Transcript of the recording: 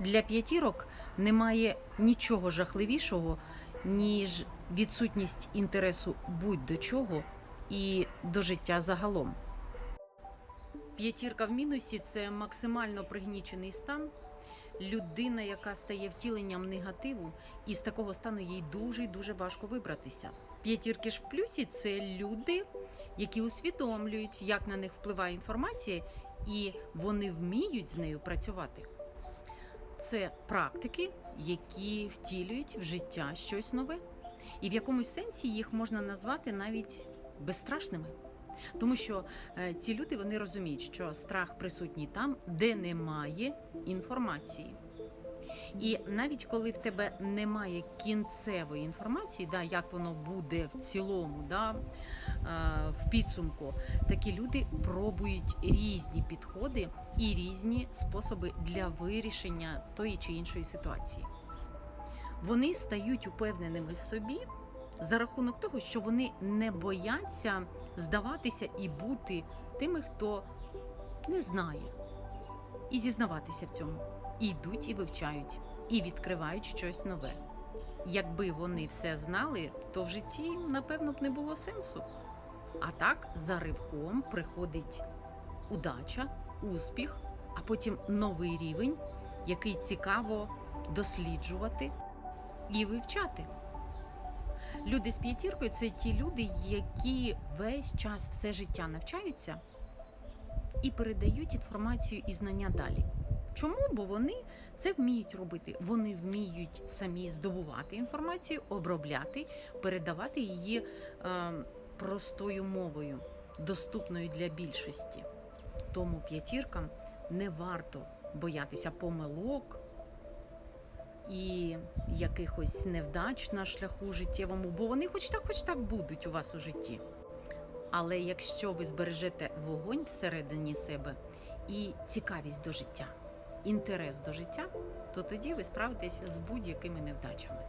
Для п'ятірок немає нічого жахливішого, ніж відсутність інтересу будь-до чого і до життя загалом. П'ятірка в мінусі це максимально пригнічений стан. Людина, яка стає втіленням негативу, і з такого стану їй дуже дуже важко вибратися. П'ятірки ж в плюсі це люди, які усвідомлюють, як на них впливає інформація, і вони вміють з нею працювати. Це практики, які втілюють в життя щось нове. І в якомусь сенсі їх можна назвати навіть безстрашними. Тому що е, ці люди вони розуміють, що страх присутній там, де немає інформації. І навіть коли в тебе немає кінцевої інформації, да, як воно буде в цілому, да, е, в підсумку, такі люди пробують різні підходи і різні способи для вирішення тої чи іншої ситуації. Вони стають упевненими в собі за рахунок того, що вони не бояться здаватися і бути тими, хто не знає, і зізнаватися в цьому. І йдуть і вивчають, і відкривають щось нове. Якби вони все знали, то в житті, напевно, б не було сенсу. А так, за ривком приходить удача, успіх, а потім новий рівень, який цікаво досліджувати і вивчати. Люди з п'ятіркою це ті люди, які весь час все життя навчаються і передають інформацію і знання далі. Чому? Бо вони це вміють робити. Вони вміють самі здобувати інформацію, обробляти, передавати її е, простою мовою, доступною для більшості. Тому п'ятіркам не варто боятися помилок і якихось невдач на шляху життєвому, бо вони хоч так, хоч так будуть у вас у житті. Але якщо ви збережете вогонь всередині себе і цікавість до життя, інтерес до життя, то тоді ви справитесь з будь-якими невдачами.